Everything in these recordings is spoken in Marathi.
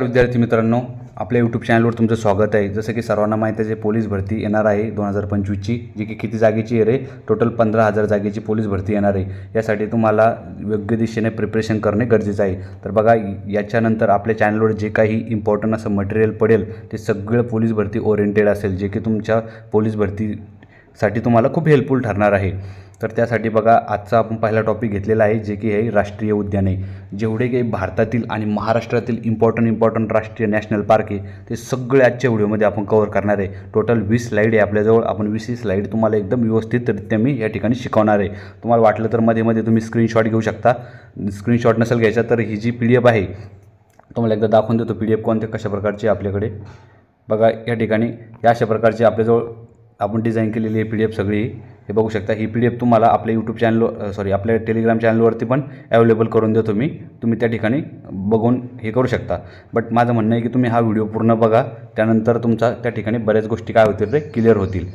विद्यार्थी मित्रांनो आपल्या यूट्यूब चॅनलवर तुमचं स्वागत आहे. जसं की सर्वांना माहीत आहे जे पोलीस भरती येणार आहे दोन हजार पंचवीसची जी की किती जागेची आहे रे? टोटल पंधरा हजार जागेची पोलीस भरती येणार आहे. यासाठी तुम्हाला योग्य दिशेने प्रिपरेशन करणे गरजेचं आहे. तर बघा याच्यानंतर आपल्या चॅनलवर जे काही इम्पॉर्टंट असं मटेरियल पडेल ते सगळं पोलीस भरती ओरिएंटेड असेल जे की तुमच्या पोलीस भरतीसाठी तुम्हाला खूप हेल्पफुल ठरणार आहे. तर त्यासाठी बघा आजचा आपण पहिला टॉपिक घेतलेला आहे जे की आहे राष्ट्रीय उद्याने जेवढे काही भारतातील आणि महाराष्ट्रातील इम्पॉर्टंट इम्पॉर्टंट राष्ट्रीय नॅशनल पार्क आहे ते सगळे आजच्या व्हिडिओमध्ये आपण कवर करणार आहे. टोटल वीस स्लाईड आहे आपल्याजवळ. आपण वीस स्लाईड तुम्हाला एकदम व्यवस्थितरित्या मी या ठिकाणी शिकवणार आहे. तुम्हाला वाटलं तर मध्ये मध्ये तुम्ही स्क्रीनशॉट घेऊ शकता. स्क्रीनशॉट नसेल घ्यायचा तर ही जी पी डी एफ आहे तुम्हाला एकदा दाखवून देतो. पी डी एफ कोणत्या कशा प्रकारची आहे आपल्याकडे. बघा या ठिकाणी या अशा प्रकारची आपल्याजवळ आपण डिझाईन केलेली आहे पी डी एफ सगळी. हे बघू शकता. ही पी डी एफ तुम्हाला आपल्या यूट्यूब चॅनल सॉरी आपल्या टेलिग्राम चॅनलवरती पण अवेलेबल करून देतो मी. तुम्ही त्या ठिकाणी बघून हे करू शकता. बट माझं म्हणणं आहे की तुम्ही हा व्हिडिओ पूर्ण बघा. त्यानंतर तुमचा त्या ठिकाणी बऱ्याच गोष्टी काय होतील ते क्लिअर होतील.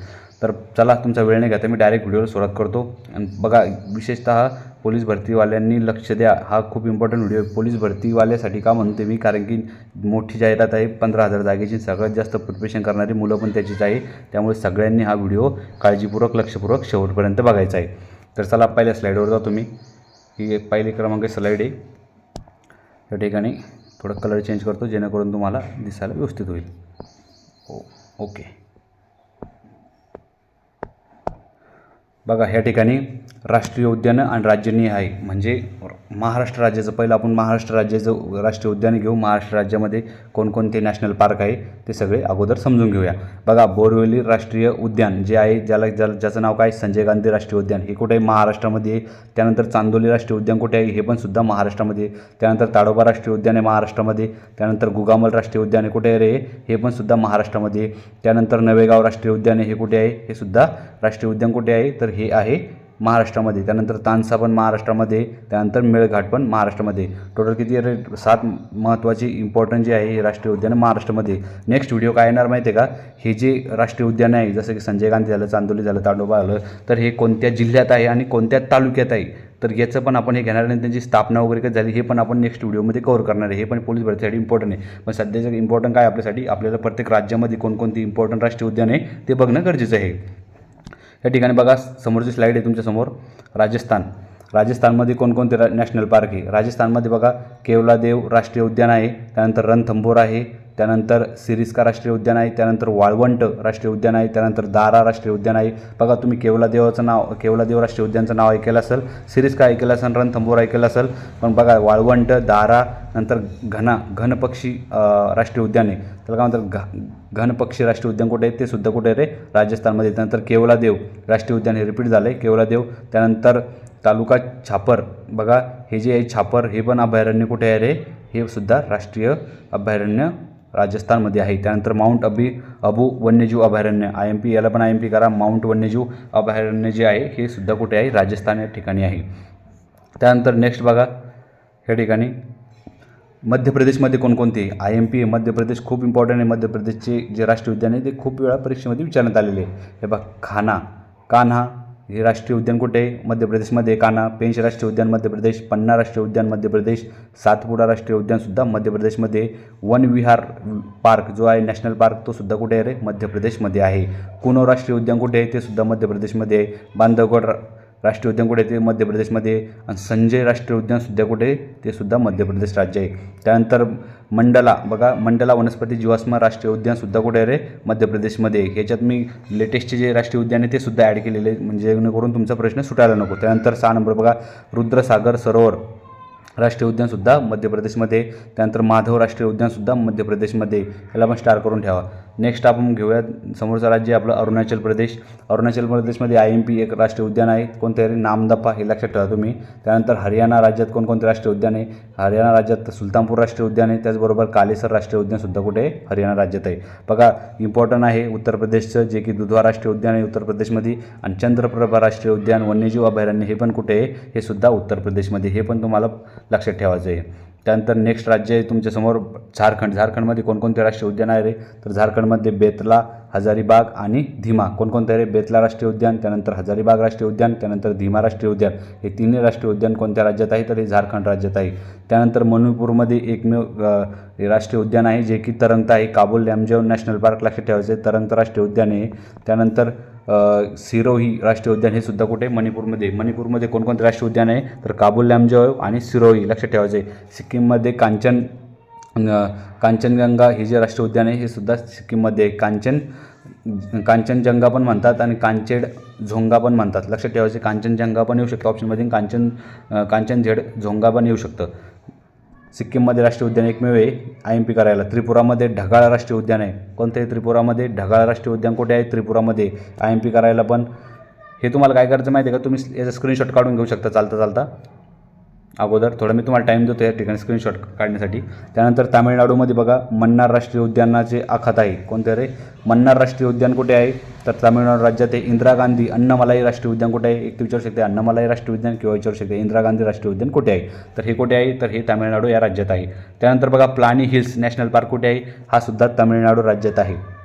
तर चला तुमचा वेळ नाही घेता मी डायरेक्ट व्हिडिओला सुरुवात करतो. आणि बघा विशेषतः पोलीस भरतीवाल्यांनी लक्ष द्या. हा खूप इम्पॉर्टंट व्हिडिओ आहे. पोलीस भरतीवाल्यासाठी का म्हणते मी? कारण की मोठी जाहिरात आहे. पंधरा हजार जागेची सगळ्यात जास्त प्रिपरेशन करणारी मुलं पण त्याचीच आहे. त्यामुळे सगळ्यांनी हा व्हिडिओ काळजीपूर्वक लक्षपूर्वक शेवटपर्यंत बघायचा आहे. तर चला पहिल्या स्लाईडवर जातो मी ही एक पहिली क्रमांक स्लाईड आहे. त्या ठिकाणी थोडं कलर चेंज करतो जेणेकरून तुम्हाला दिसायला व्यवस्थित होईल. हो, ओ ओके बघा ह्या ठिकाणी राष्ट्रीय उद्यानं आणि राज्यनीय आहे. म्हणजे महाराष्ट्र राज्याचं पहिलं आपण महाराष्ट्र राज्याचं राष्ट्रीय उद्यान घेऊ. महाराष्ट्र राज्यामध्ये कोणकोणते नॅशनल पार्क आहे ते सगळे अगोदर समजून घेऊया. बघा बोरवेली राष्ट्रीय उद्यान जे आहे ज्याला ज्याला ज्याचं नाव काय? संजय गांधी राष्ट्रीय उद्यान. हे कुठे आहे? महाराष्ट्रामध्ये आहे. त्यानंतर चांदोली राष्ट्रीय उद्यान कुठे आहे? हे पण सुद्धा महाराष्ट्रामध्ये आहे. त्यानंतर ताडोबा राष्ट्रीय उद्यान आहे महाराष्ट्रामध्ये. त्यानंतर गुगामल राष्ट्रीय उद्यान आहे कुठे आहे रे? हे पण सुद्धा महाराष्ट्रामध्ये त्यानंतर नवेगाव राष्ट्रीय उद्यान हे कुठे आहे? हे सुद्धा राष्ट्रीय उद्यान कुठे आहे? तर हे आहे महाराष्ट्रामध्ये. त्यानंतर तानसा पण महाराष्ट्रामध्ये त्यानंतर मेळघाट पण महाराष्ट्रामध्ये. टोटल किती रे सात महत्त्वाची इम्पॉर्टंट जे आहे हे राष्ट्रीय उद्यान महाराष्ट्रामध्ये. नेक्स्ट व्हिडिओ काय येणार माहिती आहे का? हे जे राष्ट्रीय उद्यान आहे जसं की संजय गांधी झालं चांदोली झालं ताडोबा झालं तर हे कोणत्या जिल्ह्यात आहे आणि कोणत्या तालुक्यात आहे? तर याचं पण आपण हे घेणार नाही. त्यांची स्थापना वगैरे कधी झाली हे पण आपण नेक्स्ट व्हिडिओमध्ये कवर करणार आहे. हे पण पोलीस भरतीसाठी इम्पॉर्टंट आहे. पण सध्याचं इम्पॉर्टंट काय आपल्यासाठी? आपल्याला प्रत्येक राज्यामध्ये कोणकोणती इम्पॉर्टंट राष्ट्रीय उद्यान आहे ते बघणं गरजेचं आहे. या ठिकाणी बघा समोरची स्लाईड आहे तुमच्यासमोर राजस्थान. राजस्थानमध्ये कोणकोणते रा नॅशनल पार्क आहे? राजस्थानमध्ये बघा केवलादेव राष्ट्रीय उद्यान आहे त्यानंतर रणथंबोर आहे त्यानंतर सिरिस्का राष्ट्रीय उद्यान आहे त्यानंतर वाळवंट राष्ट्रीय उद्यान आहे त्यानंतर दारा राष्ट्रीय उद्यान आहे. बघा तुम्ही केवलादेवाचं नाव केवलादेव राष्ट्रीय उद्यानचं नाव ऐकलं असेल सिरिस्का ऐकलं असेल रणथंबोर ऐकलं असेल पण बघा वाळवंट दारा नंतर घना घनपक्षी राष्ट्रीय उद्यान आहे. त्याला काय म्हणतात? घ घनपक्षी राष्ट्रीय उद्यान कुठे आहे? ते सुद्धा कुठे आहे रे? राजस्थानमध्ये. त्यानंतर केवलादेव राष्ट्रीय उद्यान हे रिपीट झालं आहे केवलादेव त्यानंतर तालुका छापर. बघा हे जे आहे छापर हे पण अभयारण्य कुठे आहे रे? हे सुद्धा राष्ट्रीय अभयारण्य राजस्थानमध्ये आहे. त्यानंतर माउंट अबी, अबू वन्यजीव अभयारण्य, आय एम पी पण आय एम पी करा. माउंट वन्यजीव अभयारण्य जे हे सुद्धा कुठे आहे? राजस्थान या ठिकाणी आहे. त्यानंतर नेक्स्ट बघा, या ठिकाणी. मध्य प्रदेशमध्ये कोणकोणते I M P Madhya Pradesh खूप इम्पॉर्टंट आहे. मध्य प्रदेशचे जे राष्ट्रीय उद्यान आहे, ते वेळा परीक्षेमध्ये विचारण्यात आलेले आहे. हे बघा, खाना, कान्हा हे राष्ट्रीय उद्यान कुठे आहे? मध्य प्रदेशमध्ये कान्हा पेंच राष्ट्रीय उद्यान मध्य प्रदेश पन्ना राष्ट्रीय उद्यान मध्य प्रदेश सातपुडा राष्ट्रीय उद्यानसुद्धा मध्य प्रदेशमध्ये वन विहार पार्क जो आहे नॅशनल पार्क तो सुद्धा कुठे आहे रे? मध्य प्रदेशमध्ये आहे. कुनो राष्ट्रीय उद्यान कुठे आहे? ते सुद्धा मध्य प्रदेशमध्ये आहे. बांधवगड राष्ट्रीय उद्यान कुठे ते मध्य प्रदेशमध्ये आणि संजय राष्ट्रीय उद्यानसुद्धा कुठे ते सुद्धा मध्य प्रदेश राज्य आहे. त्यानंतर मंडला बघा मंडला वनस्पती जीवाश्म राष्ट्रीय उद्यानसुद्धा कुठे आहे रे? मध्य प्रदेशमध्ये ह्याच्यात मी लेटेस्टचे जे राष्ट्रीय उद्यान आहे ते सुद्धा ॲड केलेले आहे म्हणजे जेणेकरून तुमचा प्रश्न सुटायला नको. त्यानंतर सहा नंबर बघा रुद्रसागर सरोवर राष्ट्रीय उद्यानसुद्धा मध्य प्रदेशमध्ये त्यानंतर माधव राष्ट्रीय उद्यानसुद्धा मध्य प्रदेशमध्ये ह्याला याला पण स्टार करून ठेवा. नेक्स्ट आपण घेऊयात. समोरचं राज्य आपलं अरुणाचल प्रदेश. अरुणाचल प्रदेशमध्ये आय एम पी एक राष्ट्रीय उद्यान आहे. कोणते आहे? नामदफा हे लक्षात ठेवा तुम्ही. त्यानंतर हरियाणा राज्यात कोणकोणते राष्ट्रीय उद्यान आहे? हरियाणा राज्यात सुलतानपूर राष्ट्रीय उद्यान आहे. त्याचबरोबर कालेसर राष्ट्रीय उद्यानसुद्धा कुठे आहे? हरियाणा राज्यात आहे. बघा इम्पॉर्टंट आहे उत्तर प्रदेशचं जे की दुधवा राष्ट्रीय उद्यान आहे उत्तर प्रदेशमध्ये आणि चंद्रप्रभा राष्ट्रीय उद्यान वन्यजीव अभयारण्य हे पण कुठे आहे? हे सुद्धा उत्तर प्रदेशमध्ये. हे पण तुम्हाला लक्षात ठेवायचं आहे. त्यानंतर नेक्स्ट राज्य आहे तुमच्यासमोर झारखंड. झारखंडमध्ये कोणकोणते राष्ट्रीय उद्यान आहे रे? तर झारखंडमध्ये बेतला हजारीबाग आणि धीमा कोणकोणते रे? बेतला राष्ट्रीय उद्यान त्यानंतर हजारीबाग राष्ट्रीय उद्यान त्यानंतर धीमा राष्ट्रीय उद्यान. हे तिन्ही राष्ट्रीय उद्यान कोणत्या राज्यात आहे? तर हे झारखंड राज्यात आहे. त्यानंतर मणिपूरमध्ये एकमेव राष्ट्रीय उद्यान आहे जे की तरंगता आहे. काबूल लॅमजेव नॅशनल पार्क लक्षात ठेवायचं. आहे राष्ट्रीय उद्यान आहे. त्यानंतर सिरोही राष्ट्रीय उद्यान हे सुद्धा कुठे? मणिपूरमध्ये. मणिपूरमध्ये कोणकोणते राष्ट्रीय उद्यान आहे? तर काबूल लॅमजेव आणि सिरोही लक्षात ठेवायचं. आहे सिक्कीममध्ये कांचन कांचनगंगा हे जे राष्ट्रीय उद्यान आहे हे सुद्धा सिक्कीममध्ये आहे. कांचन कांचनजंगा पण म्हणतात आणि कांचेड झोंगा पण म्हणतात. लक्षात ठेवायचे कांचनजंगा पण येऊ शकतं ऑप्शनमध्ये कांचन कांचनझेड झोंगा पण येऊ शकतं. सिक्कीममध्ये राष्ट्रीय उद्यान एकमेव आहे आय एम पी करायला. त्रिपुरामध्ये ढगाळ राष्ट्रीय उद्यान आहे. कोणतं आहे त्रिपुरामध्ये ढगाळ राष्ट्रीय उद्यान कुठे आहे? त्रिपुरामध्ये. आय एम पी करायला पण. हे तुम्हाला काय करायचं माहिती आहे का? तुम्ही याचा स्क्रीनशॉट काढून घेऊ शकता चालता चालता. अगोदर. थोडं मी तुम्हाला टाईम देतो या ठिकाणी स्क्रीनशॉट काढण्यासाठी. त्यानंतर तामिळनाडूमध्ये बघा मन्नार राष्ट्रीय उद्यानाचे आखात आहे कोणते रे? मन्नार राष्ट्रीय उद्यान कुठे आहे? तर तामिळनाडू राज्यात आहे. इंदिरा गांधी अन्नमलाई राष्ट्रीय उद्यान कुठे आहे? एक विचारू शकते अन्नमलाई राष्ट्रीय उद्यान किंवा विचारू शकते इंदिरा गांधी राष्ट्रीय उद्यान कुठे आहे? तर हे कुठे आहे? तर हे तामिळनाडू या राज्यात आहे. त्यानंतर बघा प्लानी हिल्स नॅशनल पार्क कुठे आहे? हा सुद्धा तामिळनाडू राज्यात आहे.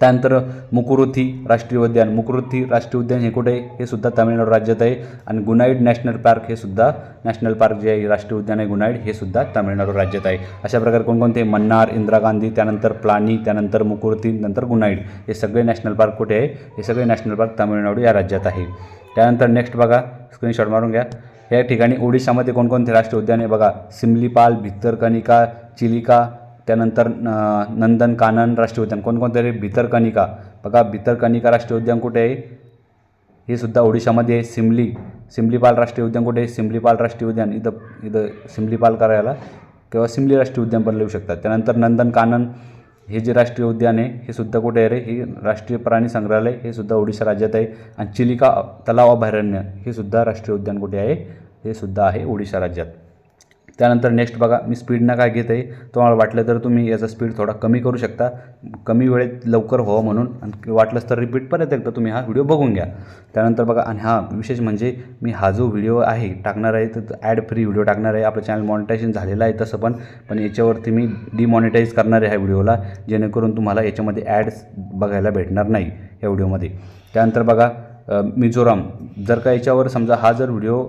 त्यानंतर मुकुरुथी राष्ट्रीय उद्यान. मुकुरुथी राष्ट्रीय उद्यान हे कुठे? हे सुद्धा तामिळनाडू राज्यात आहे. आणि गुनाईड नॅशनल पार्क हे सुद्धा नॅशनल पार्क जे आहे राष्ट्रीय उद्यान आहे गुनाईड हे सुद्धा तामिळनाडू राज्यात आहे. अशा प्रकारे कोणकोणते? मन्नार इंदिरा गांधी त्यानंतर प्लानी त्यानंतर मुकुरुथी नंतर गुनाईड. हे सगळे नॅशनल पार्क कुठे आहे? हे सगळे नॅशनल पार्क तामिळनाडू या राज्यात आहे. त्यानंतर नेक्स्ट बघा. स्क्रीनशॉट मारून घ्या. या ठिकाणी ओडिशामध्ये कोणकोणते राष्ट्रीय उद्यान आहे? बघा. सिमलीपाल भितरकनिका चिलिका त्यानंतर न- नंदनकानन राष्ट्रीय उद्यान कोणकोणते रे? भितरकनिका बघा भितरकनिका राष्ट्रीय उद्यान कुठे आहे? हे सुद्धा ओडिशामध्ये आहे. सिमली सिमलीपाल राष्ट्रीय उद्यान कुठे आहे? सिमलीपाल राष्ट्रीय उद्यान इथं इथं सिमलीपाल करायला किंवा सिमली राष्ट्रीय उद्यान पण लिहू शकतात. त्यानंतर नंदनकानन हे जे राष्ट्रीय उद्यान आहे हे सुद्धा कुठे आहे रे? हे राष्ट्रीय प्राणी संग्रहालय हे सुद्धा ओडिशा राज्यात आहे. आणि चिलिका तलाव अभयारण्य हे सुद्धा राष्ट्रीय उद्यान कुठे आहे? हे सुद्धा आहे ओडिशा राज्यात. त्यानंतर नेक्स्ट बघा मी स्पीडनं काय घेत आहे तुम्हाला वाटलं तर तुम्ही याचा स्पीड थोडा कमी करू शकता. कमी वेळेत लवकर व्हावं म्हणून. आणि वाटलंच तर रिपीट परत एकदा तुम्ही हा व्हिडिओ बघून घ्या. त्यानंतर बघा आणि हा विशेष म्हणजे मी हा जो व्हिडिओ आहे टाकणार आहे तर ॲड फ्री व्हिडिओ टाकणार आहे. आपलं चॅनल मॉनिटायझेशन झालेलं आहे तसं पण. पण याच्यावरती मी डिमॉनिटाईज करणार आहे ह्या व्हिडिओला जेणेकरून तुम्हाला याच्यामध्ये ॲड्स बघायला भेटणार नाही या व्हिडिओमध्ये त्यानंतर बघा मिझोराम. जर का याच्यावर समजा हा जर व्हिडिओ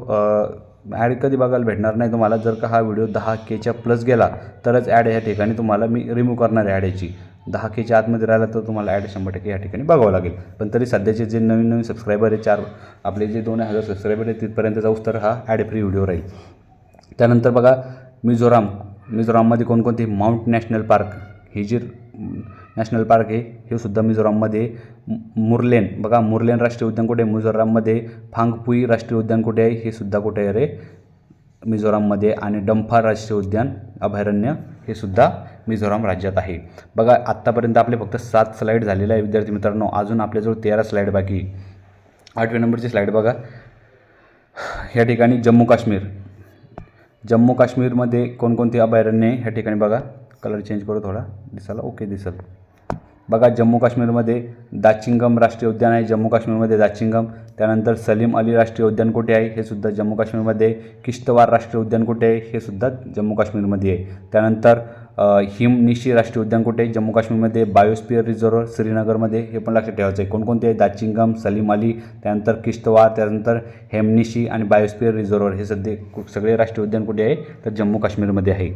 ॲड कधी बघायला भेटणार नाही. तुम्हाला जर का हा व्हिडिओ दहा केच्या प्लस गेला तरच ॲड ह्या ठिकाणी तुम्हाला मी रिमूव्ह करणार आहे ॲड याची दहा केच्या आतमध्ये राहिला तर तुम्हाला ॲड शंभर टक्के या ठिकाणी बघावं लागेल. पण तरी सध्याचे जे नवीन नवीन सबस्क्रायबर आहे चार आपले जे दोन हजार सबस्क्रायबर आहे तिथपर्यंत जाऊस तर हा ॲड फ्री व्हिडिओ राहील. त्यानंतर बघा मिझोराम मिझोराममध्ये कोणकोणते माउंट नॅशनल पार्क ही जी नॅशनल पार्क आहे. हे सुद्धा मिझोराममध्ये. मुरलेन. बघा मुरलेन राष्ट्रीय उद्यान कुठे आहे? मिझोराममध्ये. फांगपुई राष्ट्रीय उद्यान कुठे आहे? हे सुद्धा कुठे आहे रे? मिझोराममध्ये. आणि डंफा राष्ट्रीय उद्यान अभयारण्य हे सुद्धा मिझोराम राज्यात आहे. बघा आत्तापर्यंत आपले फक्त सात स्लाईड झालेले आहे विद्यार्थी मित्रांनो. अजून आपल्याजवळ तेरा स्लाईड बाकी आठव्या नंबरची स्लाईड बघा. ह्या ठिकाणी जम्मू काश्मीर. जम्मू काश्मीरमध्ये कोणकोणती अभयारण्य आहे? ह्या ठिकाणी बघा. कलर चेंज करू थोडा. दिसायला ओके दिसल बघा जम्मू काश्मीरमध्ये दाचिंगम राष्ट्रीय उद्यान आहे. जम्मू काश्मीरमध्ये दाचिंगम त्यानंतर सलीम अली राष्ट्रीय उद्यान कुठे आहे? हे सुद्धा जम्मू काश्मीरमध्ये. किश्तवार राष्ट्रीय उद्यान कुठे आहे? हे सुद्धा जम्मू काश्मीरमध्ये आहे. त्यानंतर हिमनिशी राष्ट्रीय उद्यान कुठे आहे? जम्मू काश्मीरमध्ये. बायोस्पियर रिझर्व्ह श्रीनगरमध्ये. हे पण लक्षात ठेवायचं आहे. कोणकोणते आहे? दाचिंगम सलीम अली त्यानंतर किश्तवार त्यानंतर हेमनिशी आणि बायोस्पियर रिझर्व्ह. हे सध्या सगळे राष्ट्रीय उद्यान कुठे आहे? तर जम्मू काश्मीरमध्ये आहे.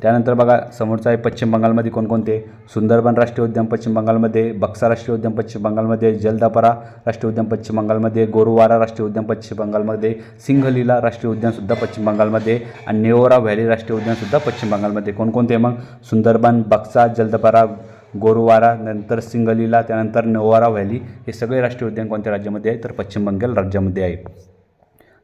त्यानंतर बघा समोरचा आहे पश्चिम बंगालमध्ये कोणकोणते? सुंदरबन राष्ट्रीय उद्यान पश्चिम बंगालमध्ये बक्सा राष्ट्रीय उद्यान पश्चिम बंगालमध्ये जलदापरा राष्ट्रीय उद्यान पश्चिम बंगालमध्ये गोरुवारा राष्ट्रीय उद्यान पश्चिम बंगालमध्ये सिंघलीला राष्ट्रीय उद्यानसुद्धा पश्चिम बंगालमध्ये आणि नेओरा व्हॅली राष्ट्रीय उद्यानसुद्धा पश्चिम बंगालमध्ये. कोणकोणते मग? सुंदरबन बक्सा जलदापरा गोरुवारा नंतर सिंगलीला त्यानंतर नोवारा व्हॅली हे सगळे राष्ट्रीय उद्यान कोणत्या राज्यामध्ये आहे तर पश्चिम बंगाल राज्यामध्ये आहे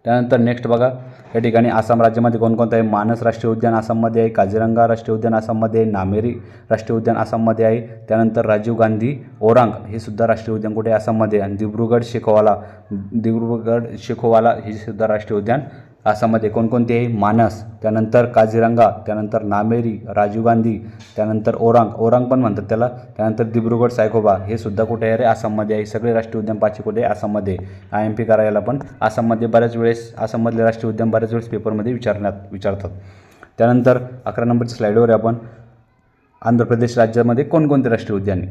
त्यानंतर नेक्स्ट बघा या ठिकाणी आसाम राज्यामध्ये कोणकोणतं आहे? मानस राष्ट्रीय उद्यान आसाममध्ये आहे काझीरंगा राष्ट्रीय उद्यान आसाममध्ये आहे नामेरी राष्ट्रीय उद्यान आसाममध्ये आहे. त्यानंतर राजीव गांधी ओरांग हे सुद्धा राष्ट्रीय उद्यान कुठे आहे? आसाममध्ये आहे. आणि दिब्रुगड शेखोवाला दिब्रुगड शेखोवाला हे सुद्धा राष्ट्रीय उद्यान आसाममध्ये कोणकोणते आहे मानस त्यानंतर काझीरंगा त्यानंतर नामेरी राजीव गांधी त्यानंतर ओरांग ओरांग पण म्हणतात त्याला. त्यानंतर दिब्रुगड सायकोबा हे सुद्धा कुठे आहे रे? आसाममध्ये आहे. सगळे राष्ट्रीय उद्यान पाचशे कुठे आसाममध्ये. आय एम पी करायला पण आसाममध्ये बऱ्याच वेळेस आसाममधले राष्ट्रीय उद्यान बऱ्याच वेळेस पेपरमध्ये विचारण्यात विचारतात. त्यानंतर अकरा नंबरच्या स्लाईडवर आहे आपण आंध्र प्रदेश राज्यामध्ये कोणकोणते राष्ट्रीय उद्याने?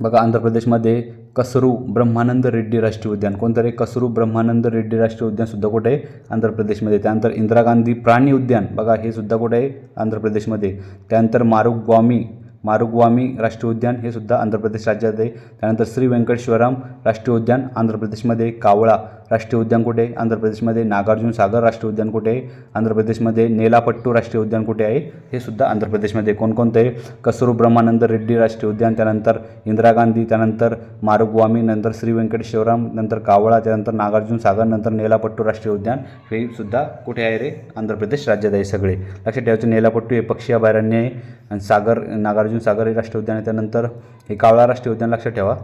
बघा आंध्र प्रदेशमध्ये कसरू ब्रह्मानंद रेड्डी राष्ट्रीय उद्यान. कोणतं रे कसरू ब्रह्मानंद रेड्डी राष्ट्रीय उद्यान सुद्धा कुठे? आहे आंध्र प्रदेशमध्ये. त्यानंतर इंदिरा गांधी प्राणी उद्यान. बघा हे सुद्धा कुठे? आहे आंध्र प्रदेशमध्ये. त्यानंतर मारुगवामी मारुगवामी राष्ट्रीय उद्यान हे सुद्धा आंध्र प्रदेश राज्यात आहे त्यानंतर श्री व्यंकटेश्वरम राष्ट्रीय उद्यान आंध्र प्रदेशमध्ये. कावळा राष्ट्रीय उद्यान कुठे? आहे आंध्र प्रदेशमध्ये नागार्जुन सागर राष्ट्रीय उद्यान कुठे? आहे आंध्र प्रदेशमध्ये नेलापट्टू राष्ट्रीय उद्यान कुठे आहे? हे सुद्धा आंध्र प्रदेशमध्ये. कोणकोणतं? आहे कसरू ब्रह्मानंद रेड्डी राष्ट्रीय उद्यान त्यानंतर इंदिरा गांधी त्यानंतर मारुगवामी नंतर श्री व्यंकटेश्वरम नंतर कावळा त्यानंतर नागार्जुन सागर नंतर नेलापट्टू राष्ट्रीय उद्यान हे सुद्धा कुठे आहे रे? आंध्र प्रदेश राज्यात आहे सगळे. लक्षात ठेवायचं नेलापट्टू हे पक्षी अभयारण्य आहे. आणि सागर नागार्जुन सागर हे राष्ट्रीय उद्यान आहे. त्यानंतर हे कावळा राष्ट्रीय उद्यान लक्षात ठेवा.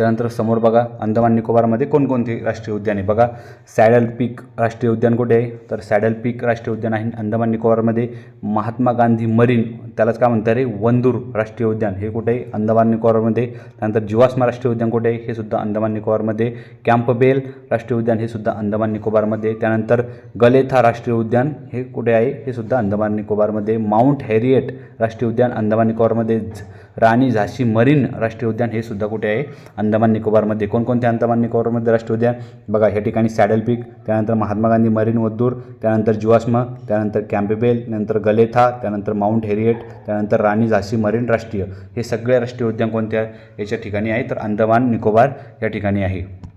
त्यानंतर समोर बघा अंदमान निकोबारमध्ये कोणकोणती राष्ट्रीय उद्यान? बघा सॅडल पीक राष्ट्रीय उद्यान कुठे आहे? तर सॅडल पीक राष्ट्रीय उद्यान आहे अंदमान निकोबारमध्ये. महात्मा गांधी मरीन त्यालाच काय म्हणतात रे? वंदूर राष्ट्रीय उद्यान. हे कुठे आहे? अंदमान निकोबारमध्ये. त्यानंतर जीवास्मा राष्ट्रीय उद्यान कुठे आहे? हे सुद्धा अंदमान निकोबारमध्ये. कॅम्पबेल राष्ट्रीय उद्यान हे सुद्धा अंदमान निकोबारमध्ये. त्यानंतर गलेथा राष्ट्रीय उद्यान हे कुठे आहे? हे सुद्धा अंदमान निकोबारमध्ये. माउंट हॅरिएट राष्ट्रीय उद्यान अंदमान निकोबारमध्ये. राणी झाशी मरीन राष्ट्रीय उद्यान हे सुद्धा कुठे आहे? अंदमान निकोबारमध्ये. कोणकोणते अंदमान निकोबारमध्ये राष्ट्रीय उद्यान? बघा ह्या ठिकाणी सॅडल पीक त्यानंतर महात्मा गांधी मरीन वद्दूर त्यानंतर जीवाश्म त्यानंतर कॅम्पेबेल नंतर गलेथा त्यानंतर माउंट हेरिएट त्यानंतर राणी झाशी मरीन राष्ट्रीय. हे सगळे राष्ट्रीय उद्यान कोणत्या याच्या ठिकाणी आहे. तर अंदमान निकोबार या ठिकाणी आहे.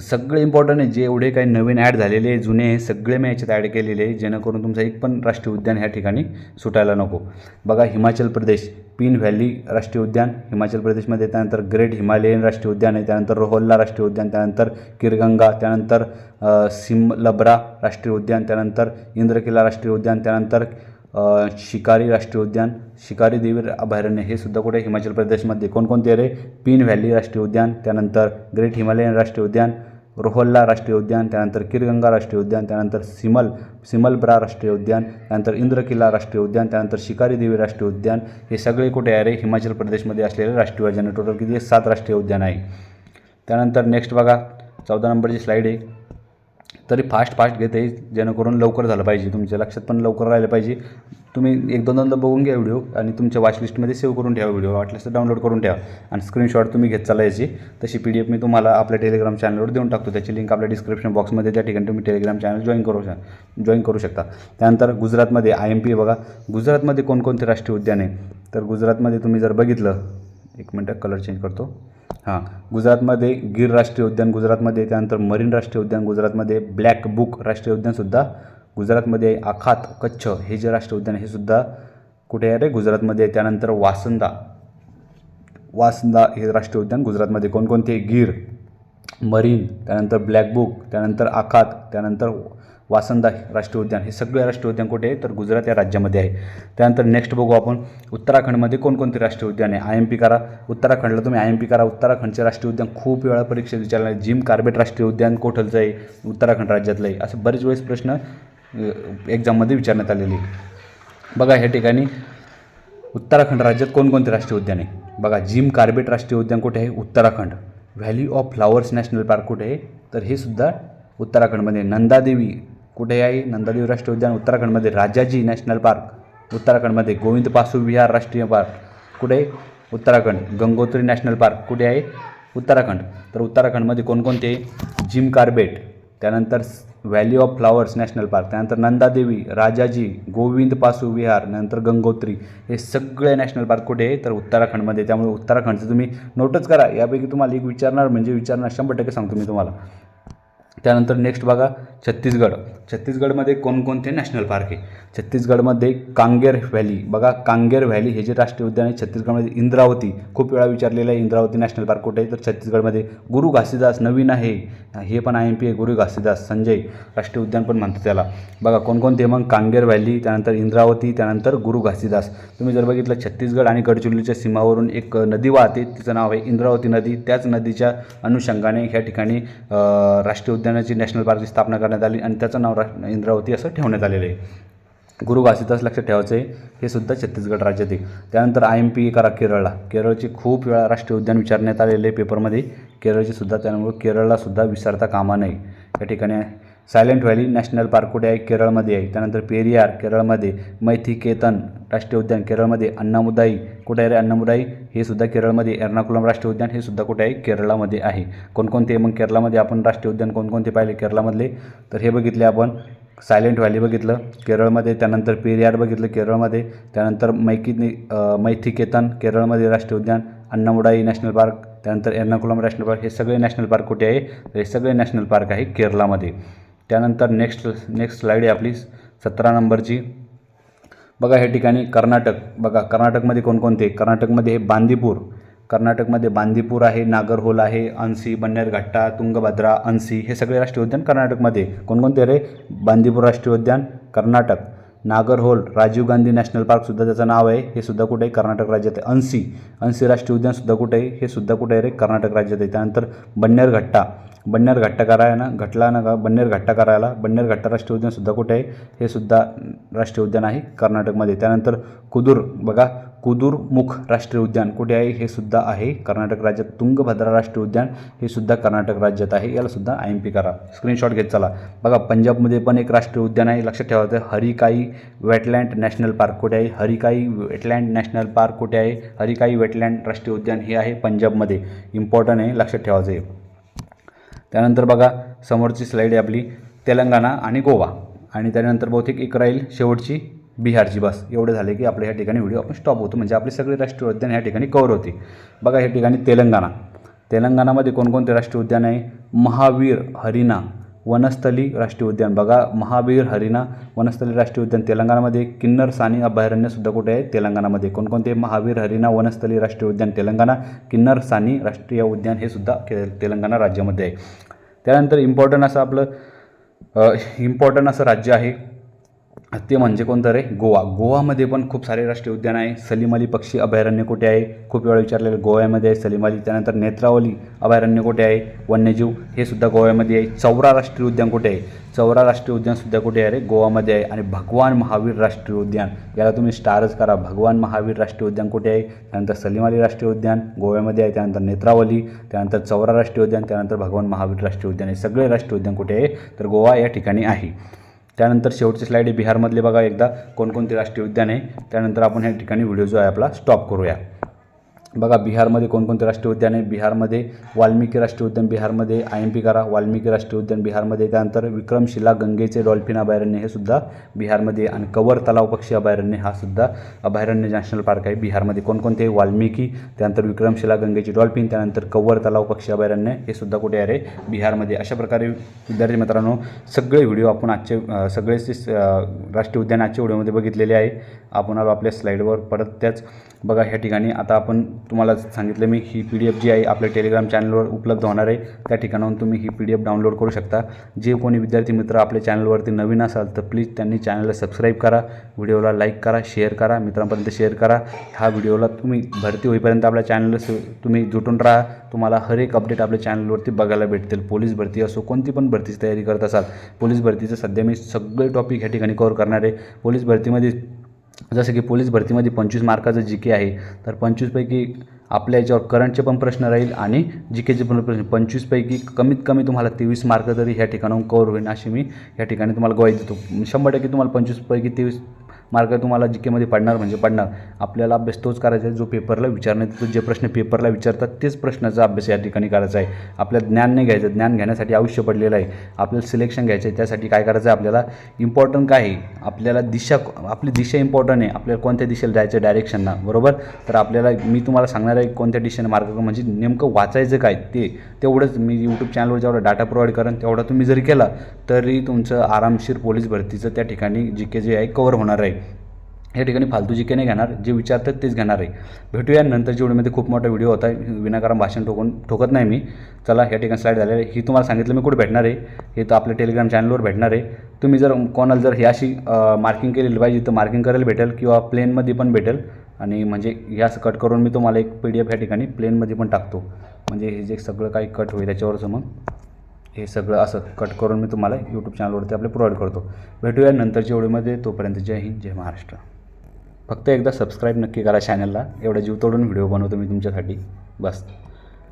सगळे इम्पॉर्टंट आहे. जे एवढे काही नवीन ॲड झालेले आहे, जुने सगळे मी याच्यात ॲड केलेले आहे. जेणेकरून तुमचं एक पण राष्ट्रीय उद्यान ह्या ठिकाणी सुटायला नको. बघा हिमाचल प्रदेश पिन व्हॅली राष्ट्रीय उद्यान. हिमाचल प्रदेशमध्ये त्यानंतर ग्रेट हिमालयन राष्ट्रीय उद्यान आहे. त्यानंतर रोहल्ला राष्ट्रीय उद्यान. त्यानंतर किरगंगा त्यानंतर सिम सिमलब्रा राष्ट्रीय उद्यान. त्यानंतर इंद्रकिला राष्ट्रीय उद्यान. त्यानंतर शिकारी राष्ट्रीय उद्यान शिकारी देवी अभयारण्य हे सुद्धा कुठे हिमाचल प्रदेशमध्ये कोणकोणते रे? पिन व्हॅली राष्ट्रीय उद्यान त्यानंतर ग्रेट हिमालयन राष्ट्रीय उद्यान रोहल्ला राष्ट्रीय उद्यान त्यानंतर किरगंगा राष्ट्रीय उद्यान त्यानंतर सिमल सिमलब्रा राष्ट्रीय उद्यान त्यानंतर इंद्रकिला राष्ट्रीय उद्यान त्यानंतर शिकारी देवी राष्ट्रीय उद्यान हे सगळे कुठे आहे रे? हिमाचल प्रदेशमध्ये असलेले राष्ट्रीय उद्यान. टोटल किती? सात राष्ट्रीय उद्यान आहे. त्यानंतर नेक्स्ट बघा चौदा नंबरची स्लाईड आहे. तरी फास्ट फास्ट घेते जेणेकरून लवकर झालं पाहिजे तुमच्या. लक्षात पण लवकर राहिलं पाहिजे. तुम्ही एक दोन दोनदा बघून घ्या व्हिडिओ आणि तुमच्या वॉचलिस्टमध्ये सेव्ह करून ठेवा व्हिडिओ. वाटल्यास तर डाउनलोड करून ठेवा आणि स्क्रीनशॉट तुम्ही घेत चाला याची. तशी पी डी एफ मी तुम्हाला आपल्या टेलिग्राम चॅनलवर देऊन टाकतो. त्याची लिंक आपल्या डिस्क्रिप्शन बॉक्समध्ये त्या ठिकाणी तुम्ही टेलिग्राम चॅनल जॉईन करू शक जॉईन करू शकता. त्यानंतर गुजरातमध्ये आय एम पी बघा. गुजरातमध्ये कोणकोणते राष्ट्रीय उद्यान आहे? तर गुजरातमध्ये तुम्ही जर बघितलं एक मिनटं कलर चेंज करतो. हां. गुजरातमध्ये गिर राष्ट्रीय उद्यान गुजरातमध्ये त्यानंतर मरीन राष्ट्रीय उद्यान गुजरातमध्ये ब्लॅक बुक राष्ट्रीय उद्यानसुद्धा गुजरातमध्ये आखात कच्छ हे जे राष्ट्रीय उद्यान हे सुद्धा कुठे आहे रे? गुजरातमध्ये त्यानंतर वासंदा. वासंदा हे राष्ट्रीय उद्यान गुजरातमध्ये. कोणकोणते? गिर मरीन त्यानंतर ब्लॅक बुक त्यानंतर आखात त्यानंतर वासंदा राष्ट्रीय उद्यान हे सगळे राष्ट्रीय उद्यान कुठे आहे? तर गुजरात या राज्यामध्ये आहे. त्यानंतर नेक्स्ट बघू आपण उत्तराखंडमध्ये कोणकोणते राष्ट्रीय उद्यान आहे? आय एम पी करा. उत्तराखंडला तुम्ही आय एम पी करा. उत्तराखंडचे राष्ट्रीय उद्यान खूप वेळा परीक्षेत विचारलं आहे. जिम कार्बेट राष्ट्रीय उद्यान कोठलचं आहे? उत्तराखंड राज्यातलं आहे. असे बरेच वेळेस प्रश्न एक्झाममध्ये विचारण्यात आलेले बघा ह्या ठिकाणी उत्तराखंड राज्यात कोणकोणते राष्ट्रीय उद्यान आहे? बघा जिम कार्बेट राष्ट्रीय उद्यान कुठे आहे? Uttarakhand. Valley of flowers national park कुठे आहे? तर हे सुद्धा उत्तराखंडमध्ये नंदादेवी कुठे आहे नंदादेवी राष्ट्रीय उद्यान उत्तराखंडमध्ये राजाजी नॅशनल पार्क उत्तराखंडमध्ये गोविंद पासू विहार राष्ट्रीय पार्क कुठे आहे उत्तराखंड गंगोत्री नॅशनल पार्क कुठे आहे उत्तराखंड. तर उत्तराखंडमध्ये कोणकोणते जिम कार्बेट त्यानंतर valley of flowers national park त्यानंतर नंदादेवी राजाजी गोविंद पासू विहार नंतर गंगोत्री हे सगळे नॅशनल पार्क कुठे आहे तर उत्तराखंडमध्ये. त्यामुळे उत्तराखंडचं तुम्ही नोटच करा. यापैकी तुम्हाला एक विचारणार म्हणजे विचारणार शंभर टक्के सांगतो मी तुम्हाला. त्यानंतर नेक्स्ट बघा छत्तीसगड. छत्तीसगडमध्ये कोणकोणते नॅशनल पार्क आहे? छत्तीसगडमध्ये कांगेर व्हॅली. बघा कांगेर व्हॅली हे जे राष्ट्रीय उद्यान आहे छत्तीसगडमध्ये इंद्रावती. खूप वेळा विचारलेलं आहे इंद्रावती नॅशनल पार्क कुठे आहे? तर छत्तीसगडमध्ये गुरु घासीदास नवीन आहे. हे पण आय एम पी आहे गुरु घासीदास संजय. राष्ट्रीय उद्यान पण म्हणतात त्याला. बघा कोणकोणते? मग कांगेर व्हॅली त्यानंतर इंद्रावती त्यानंतर गुरु घासीदास. तुम्ही जर बघितलं छत्तीसगड आणि गडचिरोलीच्या सीमावरून एक नदी वाहते तिचं नाव आहे इंद्रावती नदी. त्याच नदीच्या अनुषंगाने ह्या ठिकाणी राष्ट्रीय उद्यानाची नॅशनल पार्कची स्थापना करण्यात आली आणि त्याचं नाव रा इंद्रावती असं ठेवण्यात आलेलं आहे. गुरु घासीदास लक्षात ठेवायचं आहे हे सुद्धा छत्तीसगड राज्यात आहे त्यानंतर आय एम पी करा केरळला. केरळचे खूप वेळा राष्ट्रीय उद्यान विचारण्यात आलेले आहे. पेपरमध्ये केरळचे सुद्धा त्यामुळे केरळला सुद्धा विसरता कामा नये. या ठिकाणी सायलेंट व्हॅली नॅशनल पार्क कुठे आहे? केरळमध्ये आहे. त्यानंतर पेरियार केरळमध्ये. मैथिकेतन राष्ट्रीय उद्यान केरळमध्ये. अन्नामुदाई कुठे आहे रे? अन्नामुदाई हे सुद्धा केरळमध्ये. एर्नाकुलम राष्ट्रीय उद्यान हे सुद्धा कुठे आहे? केरळामध्ये आहे. कोणकोणते? मग केरळामध्ये आपण राष्ट्रीय उद्यान कोणकोणते पाहिले? केरळमधले. तर हे बघितले आपण. सायलेंट व्हॅली बघितलं. केरळमध्ये. त्यानंतर पेरियार बघितलं केरळमध्ये. त्यानंतर मैकी मैथिकेतन केरळमध्ये राष्ट्रीय उद्यान. Anamudi national park. त्यानंतर एर्नाकुलम नॅशनल पार्क. हे सगळे नॅशनल पार्क कुठे आहे? तर हे सगळे नॅशनल पार्क आहे केरळामध्ये. त्यानंतर नेक्स्ट नेक्स्ट स्लाईड आहे आपली सतरा नंबरची. बघा हे ठिकाणी कर्नाटक बघा कर्नाटकमध्ये कोणकोणते? कर्नाटकमध्ये हे बांदीपूर. कर्नाटकमध्ये बांदीपूर आहे नागरहोल आहे अन्सी बन्नेरघट्टा तुंगभद्रा अन्सी हे सगळे राष्ट्रीय उद्यान कर्नाटकमध्ये. कोणकोणते रे? बांदीपूर राष्ट्रीय उद्यान कर्नाटक. नागरहोल राजीव गांधी नॅशनल पार्कसुद्धा त्याचं नाव आहे हे सुद्धा कुठे? आहे कर्नाटक राज्यात आहे. अन्सी अन्सी राष्ट्रीय उद्यानसुद्धा कुठे? आहे हे सुद्धा कुठे आहे रे? कर्नाटक राज्यात आहे. त्यानंतर बन्नेरघट्टा. बन्नेर घट्टा करायला ना घटला ना का बन्नेर घट्टा करायला बन्नेर घट्टा राष्ट्रीय उद्यानसुद्धा कुठे आहे? हे सुद्धा राष्ट्रीय उद्यान आहे कर्नाटकमध्ये. त्यानंतर कुदूर बघा कुदूरमुख राष्ट्रीय उद्यान कुठे आहे? हे सुद्धा आहे कर्नाटक राज्यात. तुंगभद्रा राष्ट्रीय उद्यान हे सुद्धा कर्नाटक राज्यात आहे. याला सुद्धा आय एम पी करा. स्क्रीनशॉट घेत चला. बघा पंजाबमध्ये पण एक राष्ट्रीय उद्यान आहे. लक्षात ठेवायचं हरिकाई वेटलँड नॅशनल पार्क कुठे आहे? हरिकाई वेटलँड नॅशनल पार्क कुठे आहे? हरिकाई वेटलँड राष्ट्रीय उद्यान हे आहे पंजाबमध्ये. इम्पॉर्टंट आहे लक्षात ठेवायचं आहे त्यानंतर बघा समोरची स्लाईड आहे आपली तेलंगणा आणि गोवा. आणि त्यानंतर बहुतेक एक राहील शेवटची बिहारची बस. एवढे झाले की आपल्या ह्या ठिकाणी व्हिडिओ आपण स्टॉप होतो. म्हणजे आपले सगळे राष्ट्रीय उद्यान ह्या ठिकाणी कवर होते. बघा ह्या ठिकाणी तेलंगणा. तेलंगणामध्ये कोणकोणते राष्ट्रीय उद्यान आहे? महावीर हरिणा वनस्थली राष्ट्रीय उद्यान. बघा महावीर हरिणा वनस्थली राष्ट्रीय उद्यान. तेलंगणामध्ये किन्नर सानी अभयारण्यसुद्धा कुठे आहे? तेलंगणामध्ये. कोणकोणते? महावीर हरिणा वनस्थली राष्ट्रीय उद्यान तेलंगणा. किन्नर सानी राष्ट्रीय उद्यान हे सुद्धा के तेलंगणा राज्यामध्ये आहे. त्यानंतर इम्पॉर्टंट असं आपलं इम्पॉर्टंट असं राज्य आहे. ते म्हणजे कोणतं रे? गोवा. गोवामध्ये पण खूप सारे राष्ट्रीय उद्यान आहे. सलीम अली पक्षी अभयारण्य कुठे आहे? खूप वेळा विचारलेलं गोव्यामध्ये आहे. सलीम अली त्यानंतर नेत्रावली अभयारण्य कुठे आहे? वन्यजीव हे सुद्धा गोव्यामध्ये आहे. चौरा राष्ट्रीय उद्यान कुठे आहे? चौरा राष्ट्रीय उद्यानसुद्धा कुठे आहे रे? गोवामध्ये आहे. आणि भगवान महावीर राष्ट्रीय उद्यान याला तुम्ही स्टारच करा. भगवान महावीर राष्ट्रीय उद्यान कुठे आहे? त्यानंतर सलीम अली राष्ट्रीय उद्यान गोव्यामध्ये आहे. त्यानंतर नेत्रावली त्यानंतर चौरा राष्ट्रीय उद्यान त्यानंतर भगवान महावीर राष्ट्रीय उद्यान हे सगळे राष्ट्रीय उद्यान कुठे आहे? तर गोवा या ठिकाणी आहे. त्यानंतर शेवटची स्लाईड आहे. बिहारमधले बघा एकदा कोणकोणते राष्ट्रीय उद्यान आहे. त्यानंतर आपण ह्या ठिकाणी व्हिडिओ जो आहे आपला स्टॉप करूया. बघा बिहारमध्ये कोणकोणते राष्ट्रीय उद्यान आहे? बिहारमध्ये वाल्मिकी राष्ट्रीय उद्यान बिहारमध्ये आय एम पी करा वाल्मिकी राष्ट्रीय उद्यान बिहारमध्ये त्यानंतर विक्रमशिला गंगेचे डॉल्फिन अभयारण्य हे सुद्धा बिहारमध्ये आणि कवर तलाव पक्षी अभयारण्य हा सुद्धा अभयारण्य नॅशनल पार्क आहे बिहारमध्ये. कोणकोणते? वाल्मिकी त्यानंतर विक्रमशिला गंगेची डॉल्फिन त्यानंतर कवर तलाव पक्षी अभयारण्य हे सुद्धा कुठे आहे बिहारमध्ये. अशा प्रकारे विद्यार्थी मित्रांनो सगळे व्हिडिओ आपण आजचे सगळेच राष्ट्रीय उद्यान आजच्या व्हिडिओमध्ये बघितलेले आहे. आपण आलो आपल्या स्लाईडवर परत त्याच बघा ह्या ठिकाणी आता आपण तुम्हाला सांगितलं मी ही पी डी एफ जी आहे आपल्या टेलिग्राम चॅनलवर उपलब्ध होणार आहे. त्या ठिकाणाहून तुम्ही ही पी डी एफ डाउनलोड करू शकता. जे कोणी विद्यार्थी मित्र आपल्या चॅनलवरती नवीन असाल तर प्लीज त्यांनी चॅनलला सबस्क्राईब करा व्हिडिओला लाईक करा शेअर करा मित्रांपर्यंत शेअर करा. हा व्हिडिओला तुम्ही भरती होईपर्यंत आपल्या चॅनलला सु तुम्ही जुटून राहा. तुम्हाला हर एक अपडेट आपल्या चॅनलवरती बघायला भेटतील. पोलीस भरती असो कोणती पण भरतीची तयारी करत असाल पोलीस भरतीचं सध्या मी सगळे टॉपिक ह्या ठिकाणी कवर करणार आहे. पोलीस भरतीमध्ये जसं की पोलीस भरतीमध्ये पंचवीस मार्काचं जी के आहे तर पंचवीसपैकी आपल्या याच्यावर करंटचे पण प्रश्न राहील आणि जी केचे पण प्रश्न पंचवीसपैकी कमीत कमी तुम्हाला तेवीस मार्क तरी ह्या ठिकाणाहून कवर होईल अशी मी ह्या ठिकाणी तुम्हाला ग्वाही देतो. शंभर टक्के तुम्हाला पंचवीसपैकी तेवीस मार्क तुम्हाला जी केमध्ये पडणार म्हणजे पडणार. आपल्याला अभ्यास तोच करायचा आहे जो पेपरला विचारण्यात येतो जे प्रश्न पेपरला विचारतात तेच प्रश्नाचा अभ्यास या ठिकाणी करायचा आहे. आपल्याला ज्ञान नाही घ्यायचं ज्ञान घेण्यासाठी आयुष्य पडलेलं आहे. आपल्याला सिलेक्शन घ्यायचं आहे त्यासाठी काय करायचं आहे आपल्याला? इम्पॉर्टंट काय आहे? आपल्याला दिशा आपली दिशा इम्पॉर्टंट आहे. आपल्याला कोणत्या दिशेला जायचं डायरेक्शनना बरोबर? तर आपल्याला मी तुम्हाला सांगणार आहे कोणत्या दिशेने मार्ग म्हणजे नेमकं वाचायचं काय ते तेवढंच मी यूट्यूब चॅनलवर जेवढा डाटा प्रोव्हाइड करेन तेवढा तुम्ही जरी केला तरी तुमचं आरामशीर पोलीस भरतीचं त्या ठिकाणी जी के जे आहे कवर होणार आहे. या ठिकाणी फालतू जी नाही घेणार जे विचारतात तेच घेणार आहे. भेटूया नंतरच्या व्हिडिओमध्ये खूप मोठा व्हिडिओ होता विनाकारण भाषण ठोकून ठोकत नाही मी. चला या ठिकाणी स्लाईड झालेलं आहे. ही तुम्हाला सांगितलं मी कुठे भेटणार आहे. हे तर आपल्या टेलिग्राम चॅनलवर भेटणार आहे. तुम्ही जर कोणाला जर ही अशी मार्किंग केलेली पाहिजे तर मार्किंग करायला भेटेल किंवा प्लेनमध्ये पण भेटेल. आणि म्हणजे हे कट करून मी तुम्हाला एक पी डी एफ या ठिकाणी प्लेनमध्ये पण टाकतो. म्हणजे हे जे सगळं काही कट होईल त्याच्यावरचं मग हे सगळं असं कट करून मी तुम्हाला यूट्यूब चॅनलवरती आपले प्रोव्हाइड करतो. भेटूया नंतरच्या व्हिडिओमध्ये तोपर्यंत जय हिंद जय महाराष्ट्र. फक्त एकदा सबस्क्राईब नक्की करा चॅनलला एवढा जीव तोडून व्हिडिओ बनवतो मी तुमच्यासाठी. बस.